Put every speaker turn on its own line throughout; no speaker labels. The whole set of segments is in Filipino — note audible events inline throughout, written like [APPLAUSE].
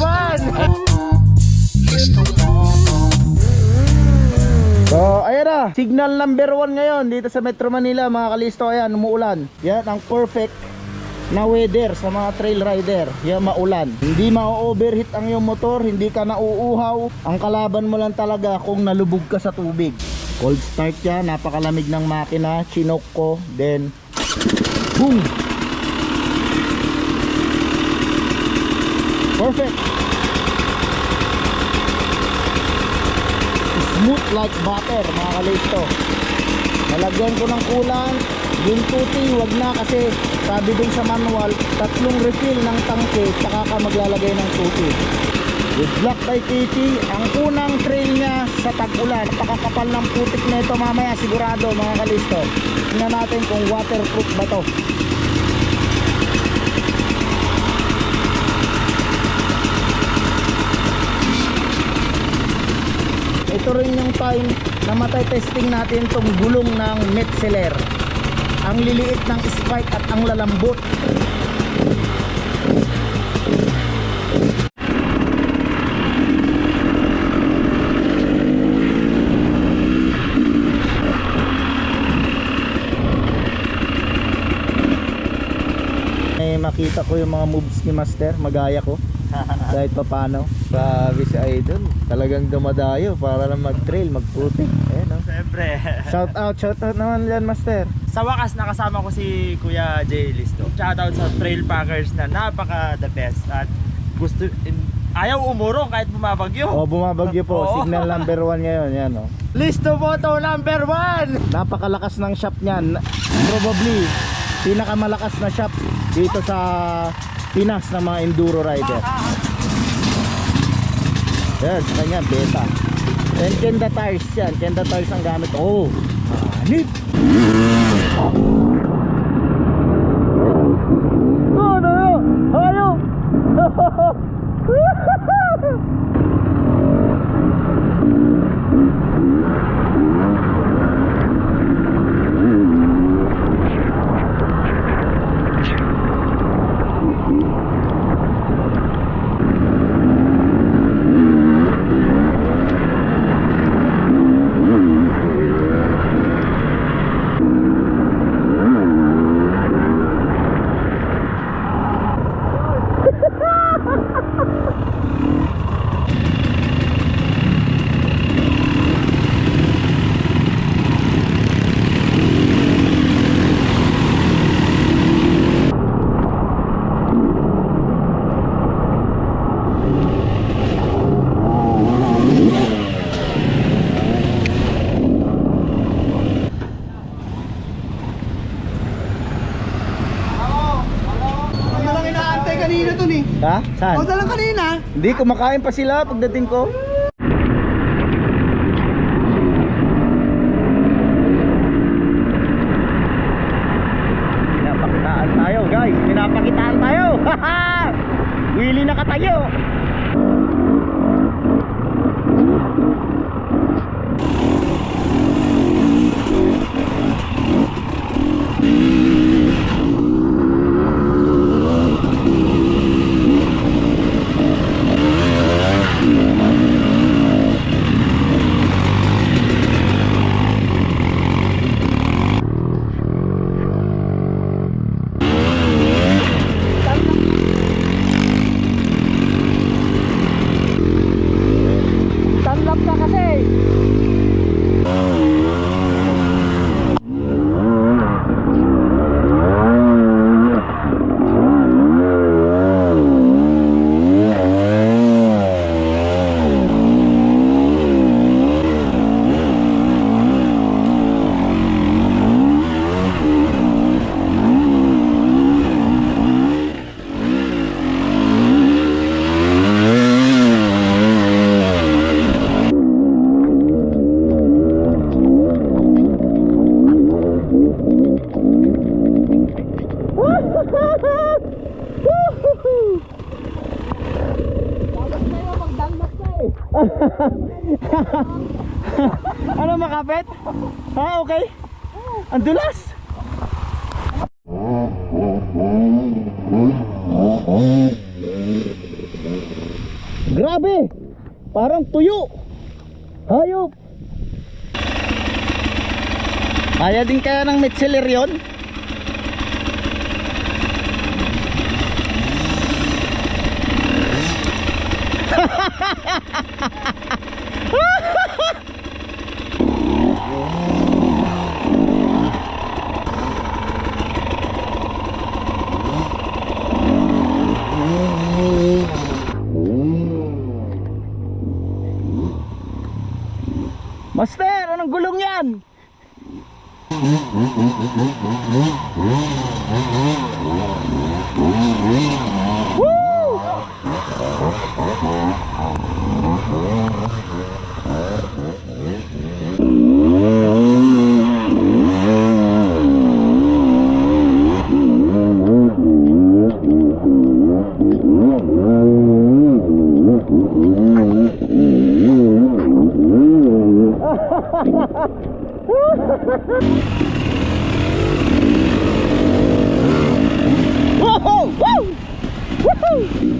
one! So, ayan na. Signal number one ngayon dito sa Metro Manila, mga kalisto. Ayan, umuulan. Yan ang perfect na weather sa mga trail rider. Yan, maulan. Hindi ma-overheat ang iyong motor, hindi ka nauuhaw. Ang kalaban mo lang talaga kung nalubog ka sa tubig. Cold start yan, napakalamig ng makina. Chinok ko, then boom! Perfect! smooth like butter mga kalisto. Nalagyan ko ng kulang yung tuti wag na kasi sabi dun sa manual tatlong refill ng tangke tsaka ka maglalagay ng tuti. With black by KT ang unang trail niya sa tag-ulan. Napakakapal ng putik na ito mamaya sigurado mga kalisto. Tingnan natin kung waterproof ba to ito rin yung time na matay-testing natin tong gulong ng Metzeler ang liliit ng spike at ang lalambot. Eh makita ko yung mga moves ni Master magaya ko [LAUGHS] kahit pa paano grabe si Idol talagang dumadayo para lang mag-trail magputik eh no
Siyempre. [LAUGHS]
shout out shout out naman yan Master
sa wakas nakasama ko si Kuya Jay Listo. Shoutout sa Trail Packers na napaka the best at gusto in- ayaw umurong kahit bumabagyo.
oh bumabagyo po
Oo.
signal number 1 ngayon yan oh
Listo photo number one!
napakalakas ng shop niyan probably pinakamalakas na shop dito sa Pinas ng mga enduro rider. Yan kanya beta. And Kenda tires yan. Kenda tires ang gamit. Oh hanip oh no no ayaw
Ano lang inaantay kanina to ni?
ha saan
O lang kanina.
Hindi, kumakain pa sila pagdating ko. Pinapakitaan tayo guys, pinapakitaan tayo. Willy na katayo. Tanlap ka kasi. [LAUGHS] ano makapit? Ha, okay? Ang dulas. Grabe! Parang tuyo! Hayop! Kaya din kaya ng Metzeler yun? Master, anong gulong yan? Woo! Whoa! Woo! Woohoo!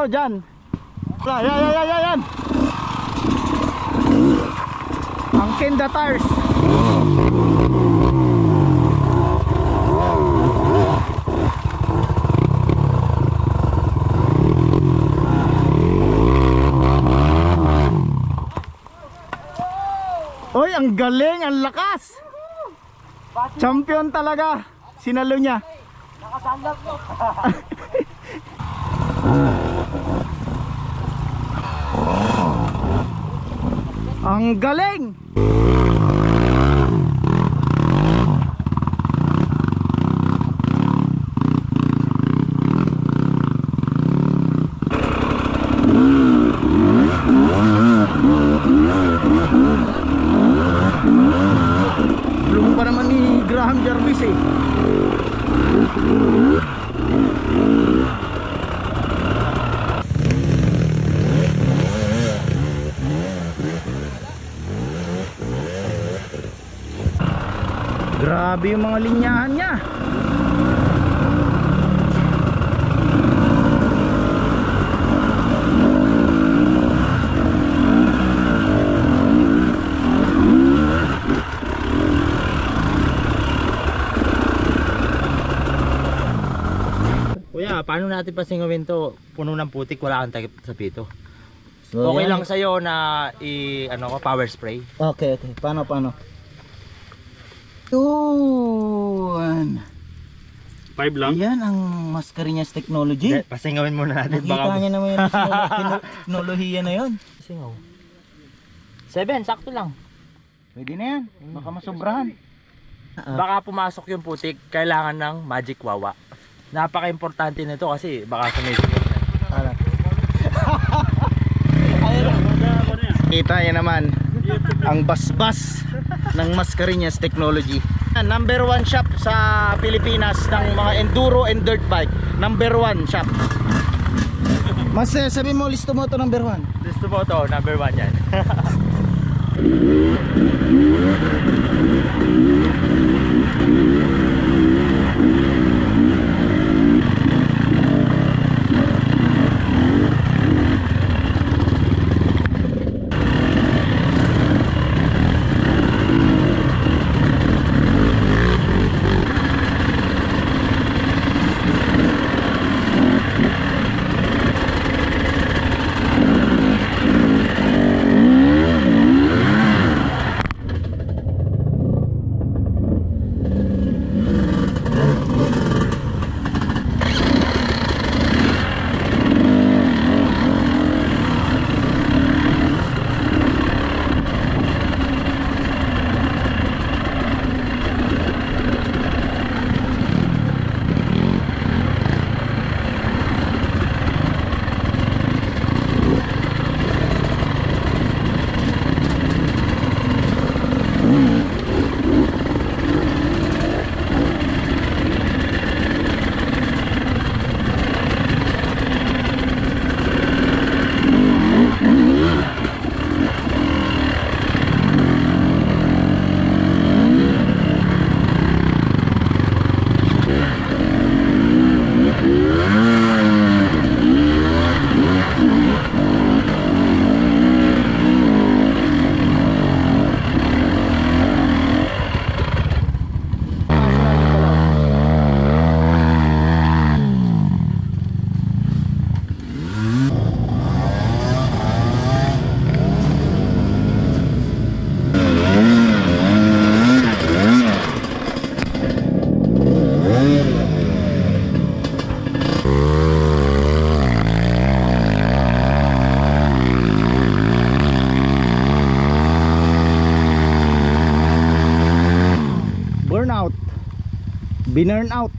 Oh, dyan. Yan, yan, yan, yan, yan. Ang Kenda tires. Oy, ang galing, ang lakas. Champion talaga. Sinalo niya. [LAUGHS] ang galing. Luma pa naman ni Graham Jarvis eh. Grabe yung mga linyahan niya.
Kuya, paano natin pasingawin to? Puno ng putik, wala kang takip sa pito.
So,
okay
yan.
lang sa'yo na i ano ko power spray.
Okay, okay. Paano, paano? Yun.
5
Yan ang Mascareñas technology.
Hindi, pasingawin muna natin
Nakita niya naman yung [LAUGHS] teknolo- teknolohiya na yun.
Singaw. 7, sakto lang.
Pwede na yan. Baka masobrahan.
Baka pumasok yung putik, kailangan ng magic wawa. Napaka-importante nito kasi baka. [LAUGHS]
Ano? Kita niya naman ang basbas ng Mascareñas technology. Number one shop sa Pilipinas ng mga enduro and dirt bike. Number one shop. Mas eh, sabi mo listo mo to number one.
Gusto mo to, number 1 yan. [LAUGHS]
Binurn out.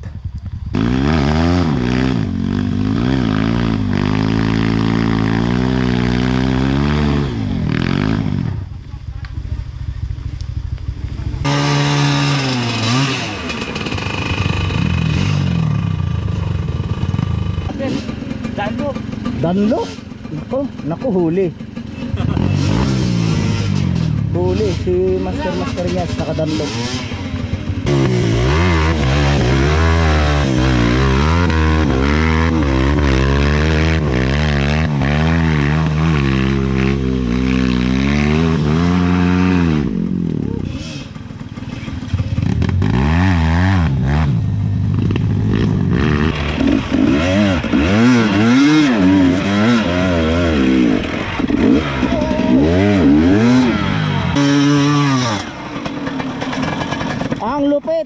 Danlo.
Nako, naku huli. Huli si Master Master niya naka Danlo. Ang lupit.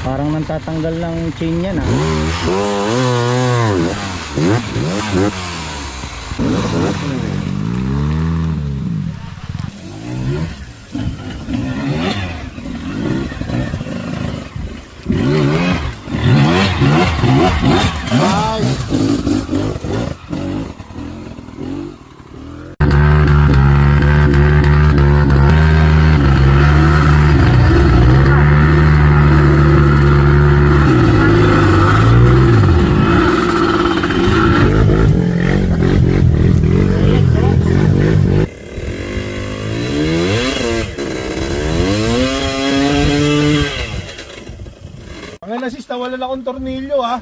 Parang nang tatanggal ng chain yan ah.
Ang assist na wala akong tornilyo ha.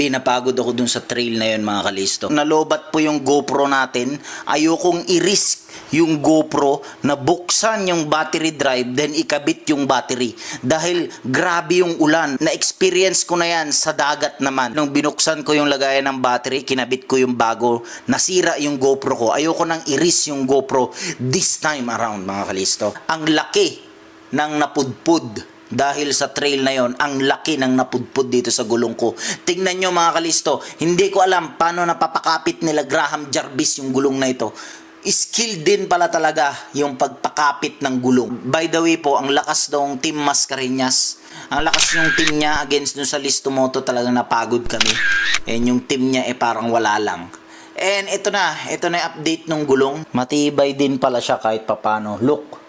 Grabe, napagod ako dun sa trail na yun mga kalisto. Nalobat po yung GoPro natin. Ayokong i-risk yung GoPro na buksan yung battery drive then ikabit yung battery. Dahil grabe yung ulan. Na-experience ko na yan sa dagat naman. Nung binuksan ko yung lagayan ng battery, kinabit ko yung bago. Nasira yung GoPro ko. Ayoko nang i-risk yung GoPro this time around mga kalisto. Ang laki ng napudpud dahil sa trail na yon ang laki ng napudpud dito sa gulong ko. Tingnan nyo mga kalisto, hindi ko alam paano napapakapit nila Graham Jarvis yung gulong na ito. Skill din pala talaga yung pagpakapit ng gulong. By the way po, ang lakas daw ng Team Mascareñas. Ang lakas yung team niya against dun sa Listo Moto talagang napagod kami. And yung team niya eh parang wala lang. And ito na, ito na yung update ng gulong. Matibay din pala siya kahit papano. Look,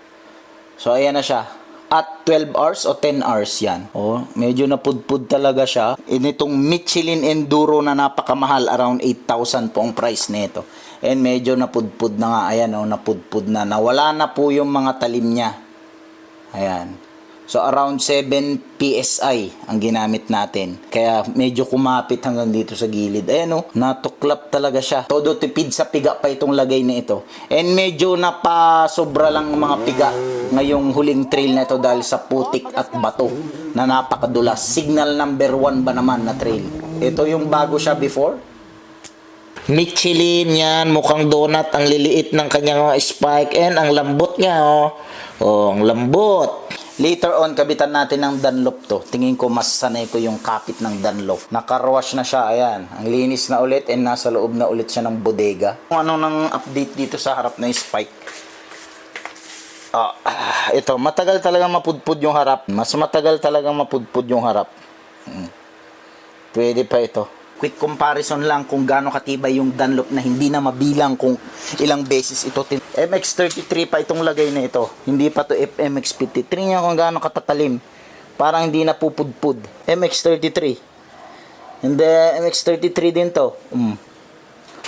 So ayan na siya. At 12 hours o 10 hours yan. Oh, medyo napudpud talaga siya. Initong Michelin Enduro na napakamahal, around 8,000 po ang price nito. And medyo napudpud na nga, ayan oh, napudpud na. Nawala na po yung mga talim niya. Ayan. So around 7 PSI ang ginamit natin. Kaya medyo kumapit hanggang dito sa gilid. Ayan oh, natuklap talaga siya. Todo tipid sa piga pa itong lagay na ito. And medyo napasobra lang mga piga ngayong huling trail na ito dahil sa putik at bato na napakadulas. Signal number 1 ba naman na trail? Ito yung bago siya before. Michelin yan, mukhang donut, ang liliit ng kanyang spike and ang lambot niya oh. Oh, ang lambot. Later on, kabitan natin ng Dunlop to. Tingin ko mas sanay ko yung kapit ng Dunlop. Nakarush na siya, ayan. Ang linis na ulit and nasa loob na ulit siya ng bodega. Kung ano nang update dito sa harap ng spike. Ah, ito, matagal talaga mapudpud yung harap. Mas matagal talaga mapudpud yung harap. Mm. Pwede pa ito. Quick comparison lang kung gaano katibay yung Dunlop na hindi na mabilang kung ilang beses ito. tin- MX33 pa itong lagay na ito. Hindi pa to FMX53. Tingnan niyo kung gaano katatalim. Parang hindi na pupudpud. MX-33. Hindi, MX-33 din to. Mm.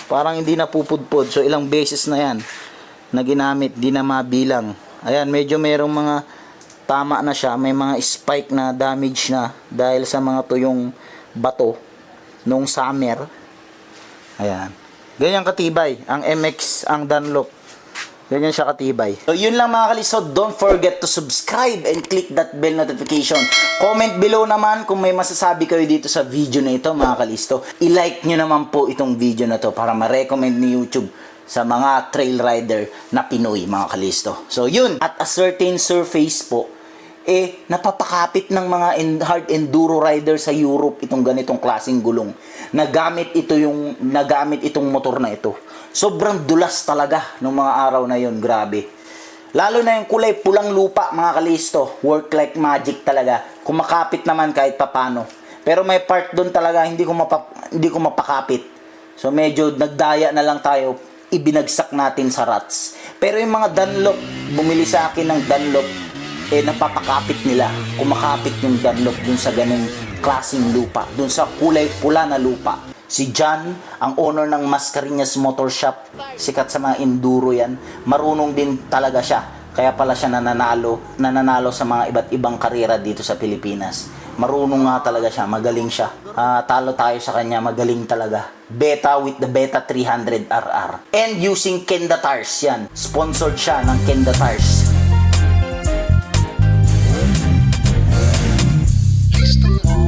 Parang hindi na pupudpud. So, ilang beses na yan na ginamit, di na mabilang. Ayan, medyo merong mga tama na siya. May mga spike na damage na dahil sa mga tuyong bato nung summer. Ayan. Ganyan katibay. Ang MX, ang Dunlop. Ganyan siya katibay. So, yun lang mga kalisod. Don't forget to subscribe and click that bell notification. Comment below naman kung may masasabi kayo dito sa video na ito mga kalisto. I-like nyo naman po itong video na to para ma-recommend ni YouTube sa mga trail rider na Pinoy mga kalisto. So, yun. At a certain surface po, eh napapakapit ng mga hard enduro rider sa Europe itong ganitong klaseng gulong. Nagamit ito yung nagamit itong motor na ito. Sobrang dulas talaga ng mga araw na yon, grabe. Lalo na yung kulay pulang lupa, mga kalisto. Work like magic talaga. Kumakapit naman kahit papano. Pero may part doon talaga hindi ko mapa, hindi ko mapakapit. So medyo nagdaya na lang tayo. Ibinagsak natin sa rats. Pero yung mga Dunlop, bumili sa akin ng Dunlop, eh napapakapit nila. Kumakapit yung Dunlop dun sa ganung klaseng lupa. Dun sa kulay pula na lupa. Si John, ang owner ng Mascareñas Motor Shop, sikat sa mga enduro yan, marunong din talaga siya. Kaya pala siya nananalo, nananalo sa mga iba't ibang karera dito sa Pilipinas. Marunong nga talaga siya, magaling siya. Ah, talo tayo sa kanya, magaling talaga. Beta with the Beta 300 RR. And using Kenda Tires yan. Sponsored siya ng Kenda Tires.
Cristo.